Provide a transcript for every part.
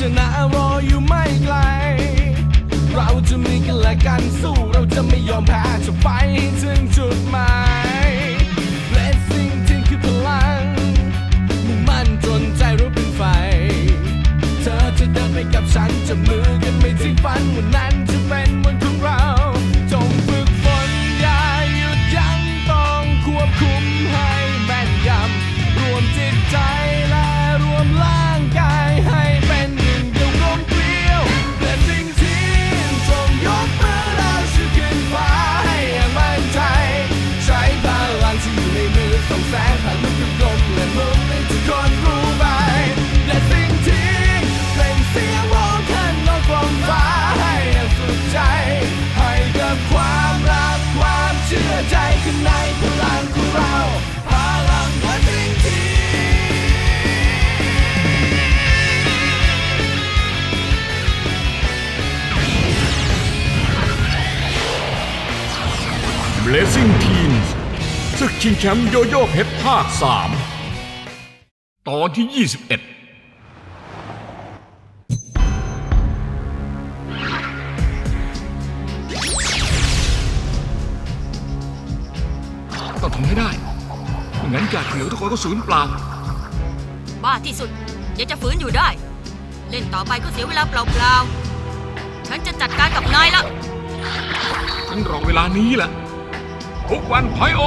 ชนะรออยู่ไม่ไกล เราจะมีกันและกันสู้เราจะไม่ยอมแพ้จะไปถึงจุดหมายและสิ่งที่คือพลังมุ่งมั่นจนใจรู้เป็นไฟ เธอจะเดินไปกับฉันจะมือกันไม่ทิ้งฝันวันนั้นจะเป็น กชิงแชมป์โยโย่เพชรภาค3ตอนที่ 21ต้องทำให้ได้ไม่งั้นการเหลือทุกคนก็สูญเปล่า บ้าที่สุดยังจะฝืนอยู่ได้ เล่นต่อไปก็เสียเวลาเปล่าๆ ฉันจะจัดการกับนายละ ฉันรอเวลานี้แหละ ทุกวันพอยโอ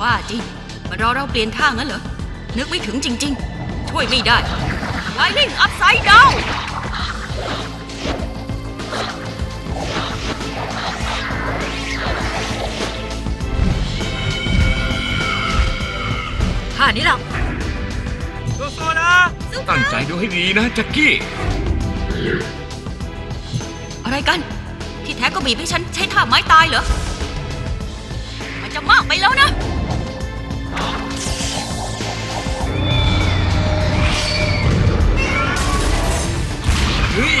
ว่าจริงมารอเราเปลี่ยนท่างั้นเหรอ นึกไม่ถึงจริง ๆ ช่วยไม่ได้ไลนิ่งอัพไซด์ดาว ท่านี้ล่ะตั้งใจดูให้ดีนะแจ็คกี้ อะไรกัน ที่แท้ก็บีบให้ฉันใช้ท่าไม้ตายเหรอ มันจะมากไปแล้วนะ เฮ้ย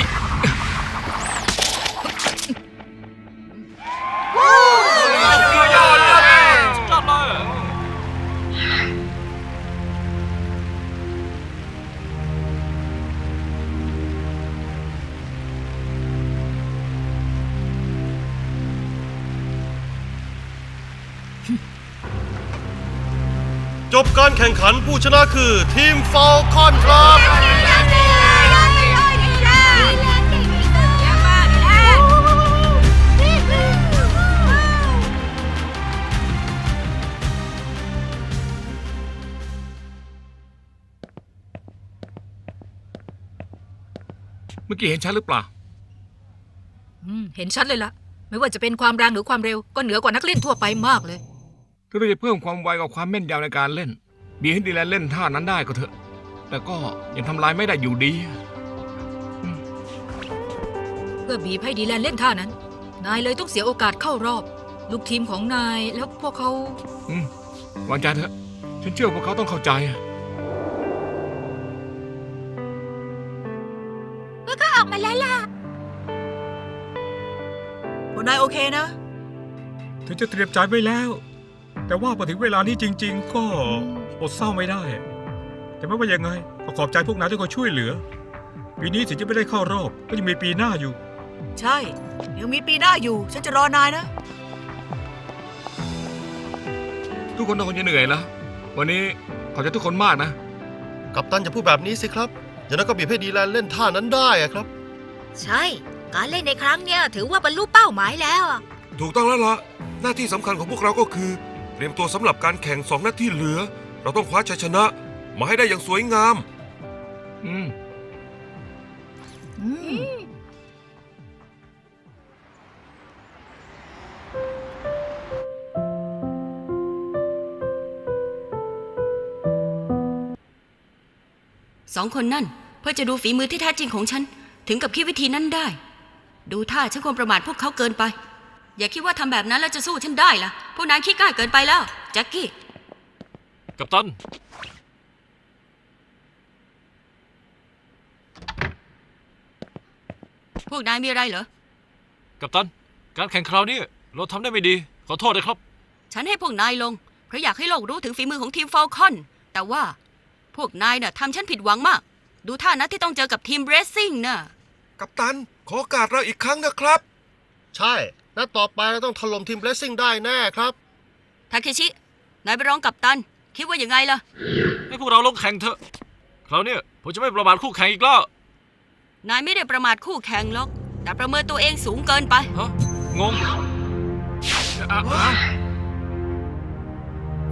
จบการแข่งขันผู้ชนะคือทีมฟอลคอนครับ เมื่อกี้เห็นฉันหรือเปล่า อืมเห็นชัดเลยละไม่ว่าจะเป็นความแรงหรือความเร็วก็เหนือกว่านักเล่นทั่วไปมากเลย ถ้าเราจะเพิ่มความไวกับความแม่นยำในการเล่นบีให้ดีแลนเล่นท่านั้นได้ก็เถอะ แต่ก็ยังทำลายไม่ได้อยู่ดี เพื่อบีบให้ดีแลนเล่นท่านั้น นายเลยต้องเสียโอกาสเข้ารอบ ลูกทีมของนายแล้วพวกเขา อืมวางใจเถอะ ฉันเชื่อว่าพวกเขาต้องเข้าใจอะออกมาแล้วล่ะ พวกนายโอเคนะ ถึงจะเตรียมใจไว้แล้ว แต่ว่าพอถึงเวลานี้จริง ๆ ก็อดเศร้าไม่ได้ แต่ไม่ว่ายังไงก็ขอบใจพวกนายที่คอยช่วยเหลือ ปีนี้ถึงจะไม่ได้เข้ารอบ ก็ยังมีปีหน้าอยู่ ใช่ ยังมีปีหน้าอยู่ ฉันจะรอนายนะ ทุกคนต้องคงจะเหนื่อยแล้ว วันนี้ขอบใจทุกคนมากนะ กัปตันอย่าพูดแบบนี้สิครับ อย่างนั้นก็บีบให้ดีแลนเล่นท่านั้นได้อะครับ ใช่ การเล่นในครั้งเนี้ยถือว่าบรรลุเป้าหมายแล้วอะ ถูกต้องแล้วล่ะ หน้าที่สำคัญของพวกเราก็คือ เตรียมตัวสำหรับการแข่งสองหน้าที่เหลือ เราต้องคว้าชัยชนะ มาให้ได้อย่างสวยงาม อืม สองคนนั่นเพื่อจะดูฝีมือที่แท้จริงของฉัน ถึงกับคิดวิธีนั้นได้ ดูท่าฉันควรประมาทพวกเขาเกินไป อย่าคิดว่าทำแบบนั้นแล้วจะสู้ฉันได้ล่ะ พวกนายขี้กล้าเกินไปแล้วแจ็คกี้ กัปตัน พวกนายมีอะไรเหรอ กัปตัน การแข่งคราวนี้เราทำได้ไม่ดี ขอโทษนะครับ ฉันให้พวกนายลง เพราะอยากให้โลกรู้ถึงฝีมือของทีมฟอลคอน แต่ว่าพวกนายน่ะทำฉันผิดหวังมาก ดูท่านะที่ต้องเจอกับทีมเรซซิ่งน่ะ กัปตัน ขอโอกาสเราอีกครั้งนะครับ ใช่ นัดต่อไปเราต้องถล่มทีมเบสซิ่งได้แน่ครับทาเคชินายไปร้องกับตัน คิดว่ายังไงล่ะ ให้พวกเราลงแข่งเถอะ คราวนี้ผมจะไม่ประมาทคู่แข่งอีกแล้วนายไม่ได้ประมาทคู่แข่งหรอก แต่ประเมินตัวเองสูงเกินไป ฮะงง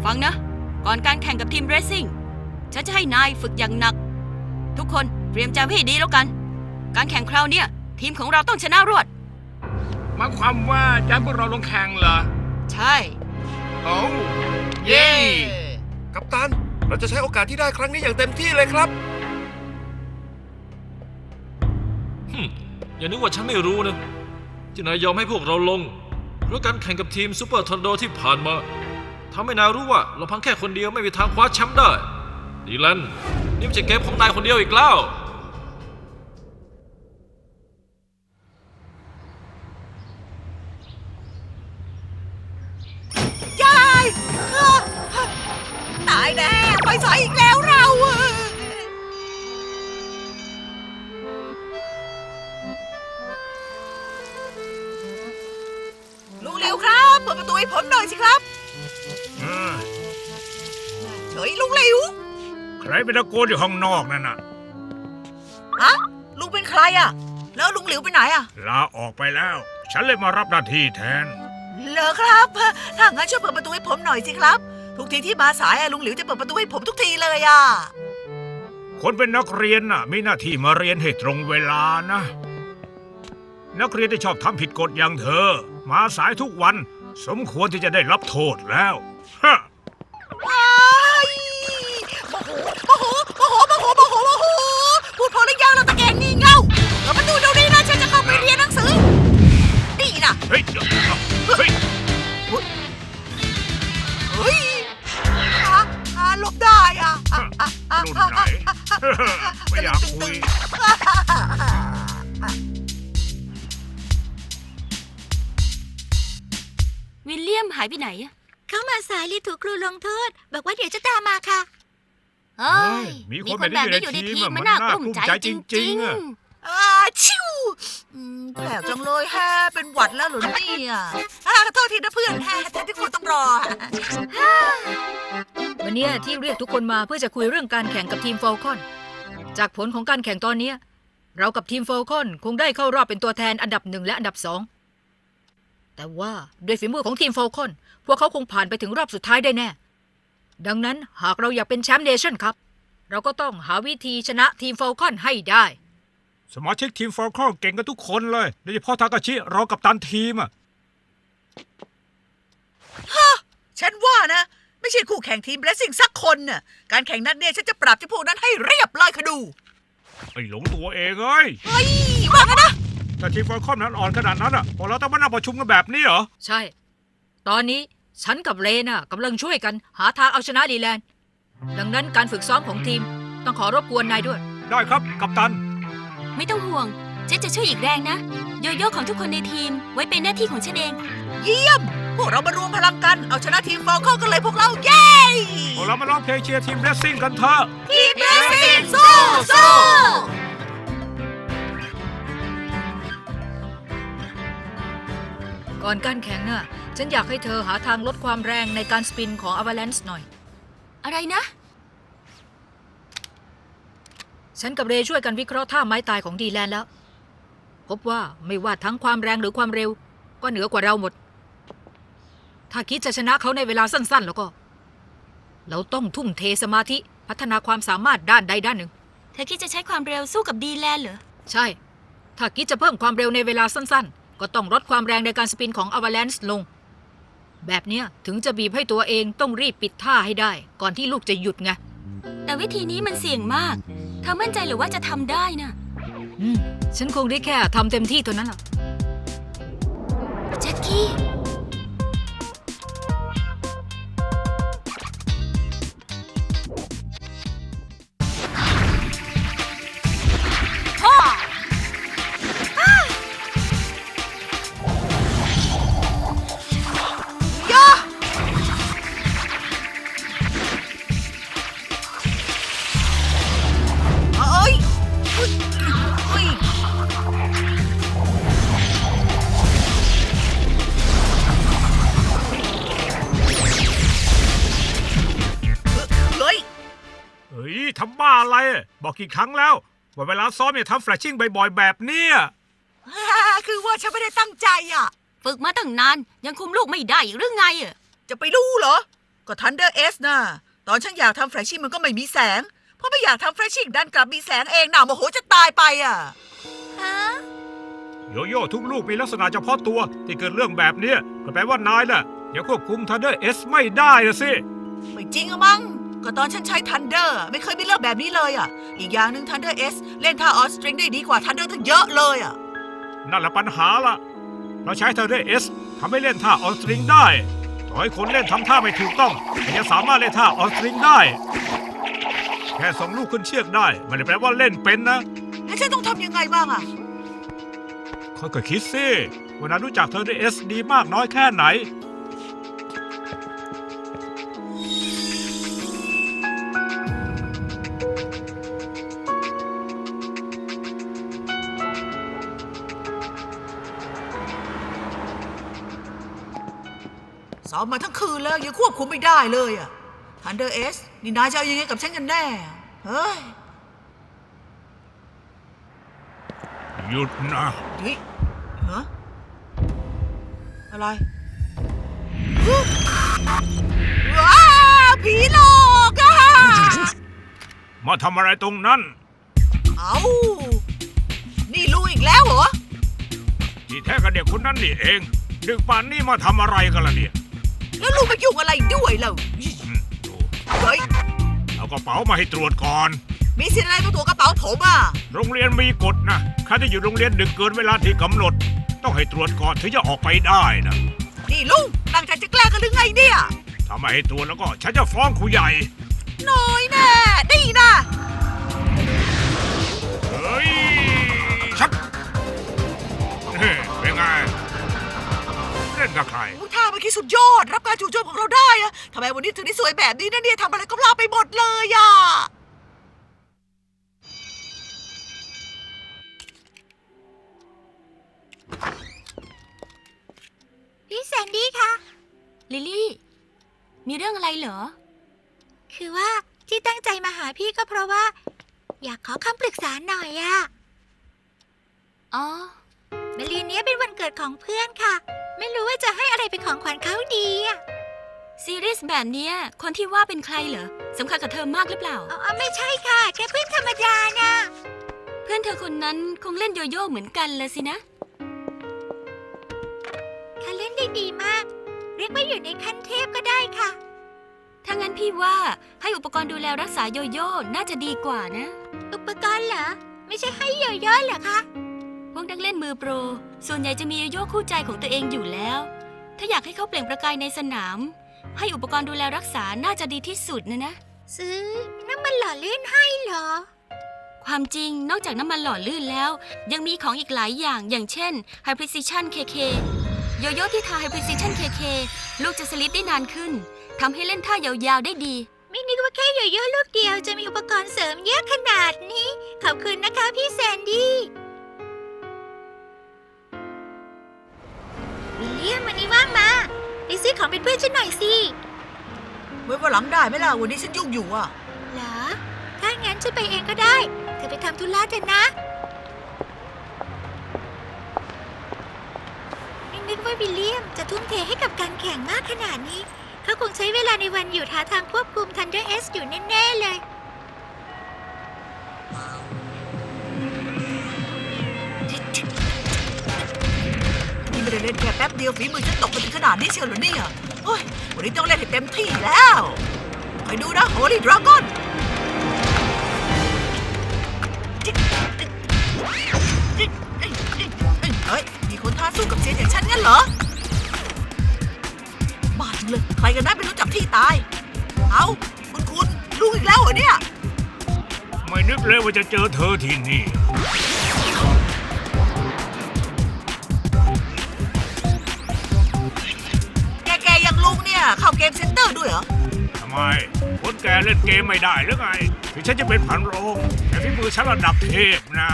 ฟังนะ ก่อนการแข่งกับทีมเรซซิ่ง ฉันจะให้นายฝึกอย่างหนัก ทุกคนเตรียมใจไว้ให้ดีแล้วกัน การแข่งคราวเนี้ยทีมของเราต้องชนะรวด หมายความว่าจะให้พวกเราลงแข่งเหรอใช่ โอ้เย้กัปตัน เราจะใช้โอกาสที่ได้ครั้งนี้อย่างเต็มที่เลยครับอย่านึกว่าฉันไม่รู้นะที่นายยอมให้พวกเราลง เพราะการแข่งกับทีมซูเปอร์ทอร์นาโดที่ผ่านมาทำให้นายรู้ว่าเราพังแค่คนเดียวไม่มีทางคว้าแชมป์ได้ดีแลนนี่ไม่ใช่เกมของนายคนเดียวอีกแล้ว รเป็นตะโกนอยู่ห้องนอกนั่นน่ะฮะลุงเป็นใครอะแล้วลุงหลิวไปไหนอะลาออกไปแล้ว ฉันเลยมารับหน้าที่แทน เหรอครับ ถ้างั้นช่วยเปิดประตูให้ผมหน่อยสิครับ ทุกทีที่มาสายอะลุงหลิวจะเปิดประตูให้ผมทุกทีเลยอะคนเป็นนักเรียนน่ะมีหน้าที่มาเรียนให้ตรงเวลานะ นักเรียนที่ชอบทำผิดกฎอย่างเธอ มาสายทุกวัน สมควรที่จะได้รับโทษแล้วฮะ ว้ายโมโหโมโหโมโหโมโหโมโหโมโห พูดพอหรือยังเราตะแกงนี่เง่าเรามาดูเดี๋ยวนี้นะฉันจะเข้าไปเรียนหนังสือ นี่นะเฮ้ยเดี๋ยวเฮ้ยเฮ้ยอะอะหลบได้อะอะอะอะรุ่นไหน ไม่อยากคุยวิลเลียมหายไปไหนอะ เขามาสายเรียนถูกครูลงโทษ บอกว่าเดี๋ยวจะตามมาค่ะ เฮ้ยมีคนแบบนี้อยู่ในทีมอะมันมันน่าน่ากลุ้มใจกลุ้มใจจจริริงงๆอะอ่าชิวอืมแปลกจังเลยแฮะเป็นหวัดแล้วเหรอเนี่ยอ่าขอโทษทีนะเพื่อนแฮะแทนที่คุณต้องรอ วันเนี้ยที่เรียกทุกคนมาเพื่อจะคุยเรื่องการแข่งกับทีมฟอลคอน จากผลของการแข่งตอนเนี้ยเรากับทีมฟอลคอนคงได้เข้ารอบเป็นตัวแทนอันดับหนึ่งและอันดับสองแต่ว่าด้วยฝีมือของทีมฟอลคอน พวกเขาคงผ่านไปถึงรอบสุดท้ายได้แน่ ดังนั้นหากเราอยากเป็นแชมป์เนชั่นครับ เราก็ต้องหาวิธีชนะทีมฟอลคอนให้ได้ สมาชิกทีมฟอลคอนเก่งกันทุกคนเลยโดยเฉพาะทากาชิรองกับตันทีมอะฉันว่านะ ไม่ใช่คู่แข่งทีมเบลซิ่งสักคนน่ะการแข่งนัดเนี่ยฉันจะปราบเจ้าพวกนั้นให้เรียบเลยค่ะดูไอ้หลงตัวเองเอ้ยเฮ้ยว่ากันนะถ้าทีมฟอลคอนนั้นอ่อนขนาดนั้นอะพวกเราต้องมานั่งประชุมกันแบบนี้เหรอ ใช่ ตอนนี้ ฉันกับเรน่ะกำลังช่วยกันหาทางเอาชนะดีแลนด์ดังนั้นการฝึกซ้อมของทีมต้องขอรบกวนนายด้วย ได้ครับกัปตัน ไม่ต้องห่วงเจ๊จะช่วยอีกแรงนะ โยโย่ของทุกคนในทีมไว้เป็นหน้าที่ของฉันเอง เยี่ยม พวกเรามารวมพลังกัน เอาชนะทีมฟอลคอนกันเลยพวกเรา เย้พวกเรามาร้องเพลงเชียร์ทีมเรสซิ่งกันเถอะทีมเบลซิ่งสู้สู้ก่อนการแข่งน่ะ ฉันอยากให้เธอหาทางลดความแรงในการสปินของอ v a l ลน c ์หน่อย อะไรนะ ฉันกับเรช่วยกันวิเคราะห์ท่าไม้ตายของดีแลนด์แล้ว พบว่าไม่ว่าทั้งความแรงหรือความเร็ว ก็เหนือกว่าเราหมด ถ้าคิดจะชนะเขาในเวลาสั้นๆ แล้วก็ เราต้องทุ่มเทสมาธิพัฒนาความสามารถด้านใดด้านหนึ่ง เธอคิดจะใช้ความเร็วสู้กับดีแลนด์เหรอ ใช่ ถ้าคิดจะเพิ่มความเร็วในเวลาสั้นๆ ก็ต้องลดความแรงในการสปินของอ v a l ลน c ์ลง แบบเนี้ยถึงจะบีบให้ตัวเองต้องรีบปิดท่าให้ได้ ก่อนที่ลูกจะหยุดไง แต่วิธีนี้มันเสี่ยงมาก เธอมั่นใจหรือว่าจะทำได้นะ อืม ฉันคงได้แค่ทำเต็มที่เท่านั้นแหละแจ็คกี้ บ้าอะไรบอกกี่ครั้งแล้ว ว่าเวลาซ้อมอย่าทำแฟลชชิ่งบ่อยๆแบบเนี้ยคือว่าฉันไม่ได้ตั้งใจอะ ฝึกมาตั้งนาน ยังคุมลูกไม่ได้อีกหรือไงอะจะไปรู้เหรอ ก็ทันเดอร์เอสน่ะตอนฉันอยากทำแฟลชชิ่งมันก็ไม่มีแสง เพราะไม่อยากทำแฟลชชิ่งดันกลับมีแสงเองน่ะโมโหจะตายไปอะโยโย่ทุกลูกมีลักษณะเฉพาะตัว ที่เกิดเรื่องแบบเนี้ยก็แปลว่านายน่ะยังควบคุมทันเดอร์เอสไม่ได้นะสิ ไม่จริงอะมั้ง ก็ตอนฉันใช้ทันเดอร์ไม่เคยมีเรื่องแบบนี้เลยอะ อีกอย่างหนึ่งทันเดอร์เอสเล่นท่าออสตริงได้ดีกว่าทันเดอร์ตั้งเยอะเลยอะ นั่นแหละปัญหาละเราใช้ทันเดอร์เอสทำให้เล่นท่าออนสตริงได้ ต่อให้คนเล่นทำท่าไม่ถูกต้องแต่ยังสามารถเล่นท่าออนสตริงได้ แค่ส่งลูกขึ้นเชือกได้ไม่ได้แปลว่าเล่นเป็นนะแล้วฉันต้องทำยังไงบ้างอะค่อยๆคิดสิว่านายรู้จักเธอได้เอสดีมากน้อยแค่ไหน ซ้อมมาทั้งคืนแล้วยังควบคุมไม่ได้เลยอะทันเดอร์เอสนี่นายจะเอายังไงกับฉันกันแน่ เฮ้ยหยุดนะเฮ้ยฮะอะไรว้าวผีหลอกอะมาทำอะไรตรงนั้น เอานี่ลูกอีกแล้วเหรอที่แท้กับเด็กคนนั้นนี่เอง ดึกป่านนี่มาทำอะไรกันล่ะเนี่ย แล้วลูกมายุ่งอะไรด้วยเราอืมดูเฮ้ยเอากระเป๋ามาให้ตรวจก่อน มีสิทธิ์อะไรมาตัวกระเป๋าผมอะ โรงเรียนมีกฎนะใครที่อยู่โรงเรียนดึกเกินเวลาที่กำหนด ต้องให้ตรวจก่อนถึงจะออกไปได้นะนี่ลุงตั้งใจจะแกล้งกันหรือไงเนี่ยถ้าไม่ให้ตรวจแล้วก็ฉันจะฟ้องครูใหญ่ น้อยแน่ดีนะเฮ้ยชัด เล่นกับใคร มุท่าเมื่อกี้สุดยอด รับการจู่โจมของเราได้อะทำไมวันนี้ถึงได้สวยแบบนี้นะเนี่ยทำอะไรก็พลาดไปหมดเลยอะพี่แซนดี้คะ ลิลลี่ มีเรื่องอะไรเหรอ คือว่าที่ตั้งใจมาหาพี่ก็เพราะว่า อยากขอคำปรึกษาหน่อยอะอ๋อมะรืนนี้เป็นวันเกิดของเพื่อนค่ะ ไม่รู้ว่าจะให้อะไรเป็นของขวัญเขาดีอะซีรีส์แบบเนี้ยคนที่ว่าเป็นใครเหรอสำคัญกับเธอมากหรือเปล่าเอาเอาไม่ใช่ค่ะแค่เพื่อนธรรมดานะเพื่อนเธอคนนั้นคงเล่นโยโย่เหมือนกันเลยสินะ เขาเล่นได้ดีมาก เรียกว่าอยู่ในขั้นเทพก็ได้ค่ะ ถ้างั้นพี่ว่าให้อุปกรณ์ดูแลรักษาโยโย่น่าจะดีกว่านะ อุปกรณ์เหรอ ไม่ใช่ให้เยอะๆเหรอคะ พวกนักเล่นมือโปร ส่วนใหญ่จะมีโยโย่คู่ใจของตัวเองอยู่แล้ว ถ้าอยากให้เขาเปล่งประกายในสนาม ให้อุปกรณ์ดูแลรักษาน่าจะดีที่สุดนะนะ ซื้อน้ำมันหล่อลื่นให้เหรอ ความจริงนอกจากน้ำมันหล่อลื่นแล้ว ยังมีของอีกหลายอย่างอย่างเช่น High Precision KK โยโย่ที่ทา High Precision KK ลูกจะสลิปได้นานขึ้นทำให้เล่นท่ายาวๆได้ดีไม่นึกว่าแค่โยโย่ลูกเดียวจะมีอุปกรณ์เสริมเยอะขนาดนี้ ขอบคุณนะคะพี่แซนดี้ ยมวันนี้ว่างมาไปซื้อของเป็นเพื่อนฉันหน่อยสิไว้วันหลังได้ไหมล่ะวันนี้ฉันยุ่งอยู่อะเหรอ ถ้างั้นฉันไปเองก็ได้ เธอไปทำธุระเถอะนะนึกว่าวิลเลียมจะทุ่มเทให้กับการแข่งมากขนาดนี้ เขาคงใช้เวลาในวันหยุดหาทางควบคุม Thunder S อยู่แน่ ๆ เลย ไม่ได้เล่นแค่แป๊บเดียวฝีมือฉันตกไปถึงขนาดนี้เชียวหรอเนี่ยเฮ้ยวันนี้ต้องเล่นให้เต็มที่แล้วคอยดูนะโฮลี่ดราก้อนเฮ้ยมีคนท้าสู้กับเซียนอย่างฉันงั้นเหรอบ้าจริงเลยใครกันได้ไม่รู้จักที่ตาย เอาคุณคุณลูกอีกแล้วเหรอเนี่ย ไม่นึกเลยว่าจะเจอเธอที่นี่ เนี่ยเข้าเกมเซ็นเตอร์ด้วยเหรอ ทำไมคนแกเล่นเกมไม่ได้หรือไง ถึงฉันจะเป็นผันโรง แต่ฝีมือฉันระดับเทพนะ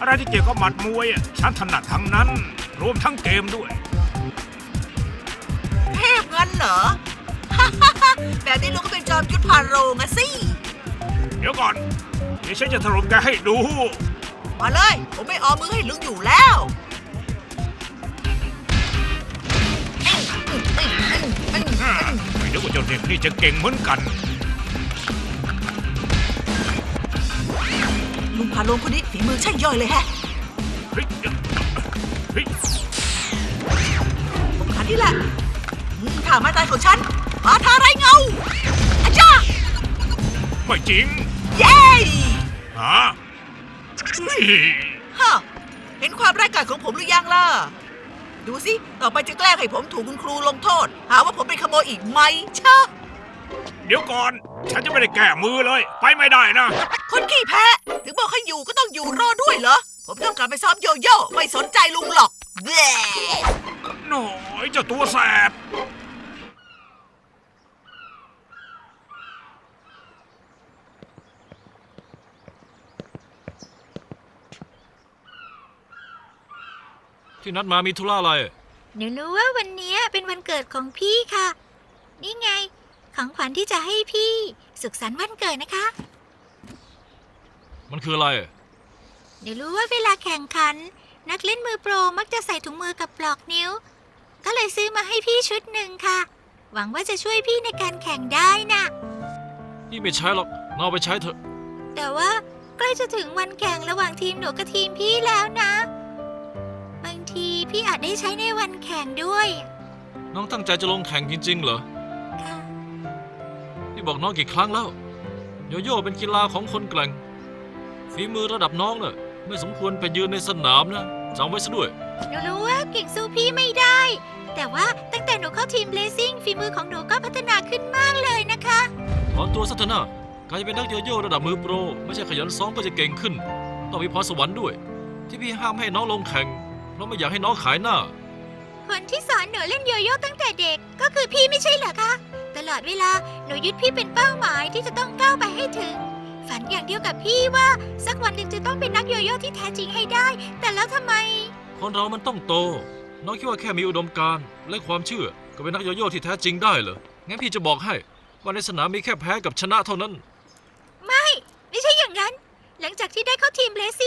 อะไรที่เกี่ยวกับหมัดมวยอะฉันถนัดทั้งนั้น รวมทั้งเกมด้วย เทพงั้นเหรอ แบบนี้ลุงก็เป็นจอมยุทธพานโรงอะสิ เดี๋ยวก่อน เดี๋ยวฉันจะถล่มแกให้ดู มาเลย ผมไม่ออมมือให้ลุงอยู่แล้ว ไม่นึกว่าเจ้าเด็กนี่จะเก่งเหมือนกัน ลุงพาโลงคนนี้ฝีมือใช่ย่อยเลยแฮะเฮ้ยเฮ้ยผมขันนี่แหละอืมท่าไม้ตายของฉันมาทาไรเงาอาจ้าไม่จริงเย้ฮะเฮ้ย ฮะเห็นความร้ายกาจของผมหรือยังล่ะ ดูสิ ต่อไปจะแกล้งให้ผมถูกคุณครูลงโทษ หาว่าผมเป็นขโมยอีกไหมเชอะเดี๋ยวก่อน ฉันจะไม่ได้แก้มือเลย ไปไม่ได้นะ คนขี้แพ้ ถึงบอกให้อยู่ก็ต้องอยู่รอด้วยเหรอ ผมต้องกลับไปซ้อมโยโย่ไม่สนใจลุงหรอกแบะหน่อยเจ้าตัวแสบ ที่นัดมามีธุระอะไร หนูรู้ว่าวันนี้เป็นวันเกิดของพี่ค่ะ นี่ไง ของขวัญที่จะให้พี่ สุขสันต์วันเกิดนะคะ มันคืออะไร หนูรู้ว่าเวลาแข่งขัน นักเล่นมือโปรมักจะใส่ถุงมือกับปลอกนิ้ว ก็เลยซื้อมาให้พี่ชุดหนึ่งค่ะ หวังว่าจะช่วยพี่ในการแข่งได้น่ะนี่ไม่ใช้หรอกนเอาไปใช้เถอะ แต่ว่าใกล้จะถึงวันแข่งระหว่างทีมหนูกับทีมพี่แล้วนะบางที พี่อาจได้ใช้ในวันแข่งด้วยน้องตั้งใจจะลงแข่งจริงๆเหรอ ค่ะพี่บอกน้องกี่ครั้งแล้ว โยโย่เป็นกีฬาของคนแกร่ง ฝีมือระดับน้องน่ะไม่สมควรไปยืนในสนามนะจำไว้ซะด้วย หนูรู้ว่าเก่งสู้พี่ไม่ได้ แต่ว่าตั้งแต่หนูเข้าทีมเลซิ่งฝีมือของหนูก็พัฒนาขึ้นมากเลยนะคะ ถอนตัวซะเถอะนะการจะเป็นนักโยโย่ระดับมือโปร ไม่ใช่ขยันซ้อมก็จะเก่งขึ้น ต้องมีพรสวรรค์ด้วย ที่พี่ห้ามให้น้องลงแข่ง เพราะไม่อยากให้น้องขายหน้า คนที่สอนหนูเล่นโยโย่ตั้งแต่เด็กก็คือพี่ไม่ใช่เหรอคะ ตลอดเวลาหนูยึดพี่เป็นเป้าหมายที่จะต้องก้าวไปให้ถึง ฝันอย่างเดียวกับพี่ว่า สักวันหนึ่งจะต้องเป็นนักโยโย่ที่แท้จริงให้ได้ แต่แล้วทำไม คนเรามันต้องโต น้องคิดว่าแค่มีอุดมการณ์และความเชื่อ ก็เป็นนักโยโย่ที่แท้จริงได้เหรอ งั้นพี่จะบอกให้ว่าในสนามมีแค่แพ้กับชนะเท่านั้น ไม่ ไม่ใช่อย่างนั้น หลังจากที่ได้เข้าทีมเลซิ่ง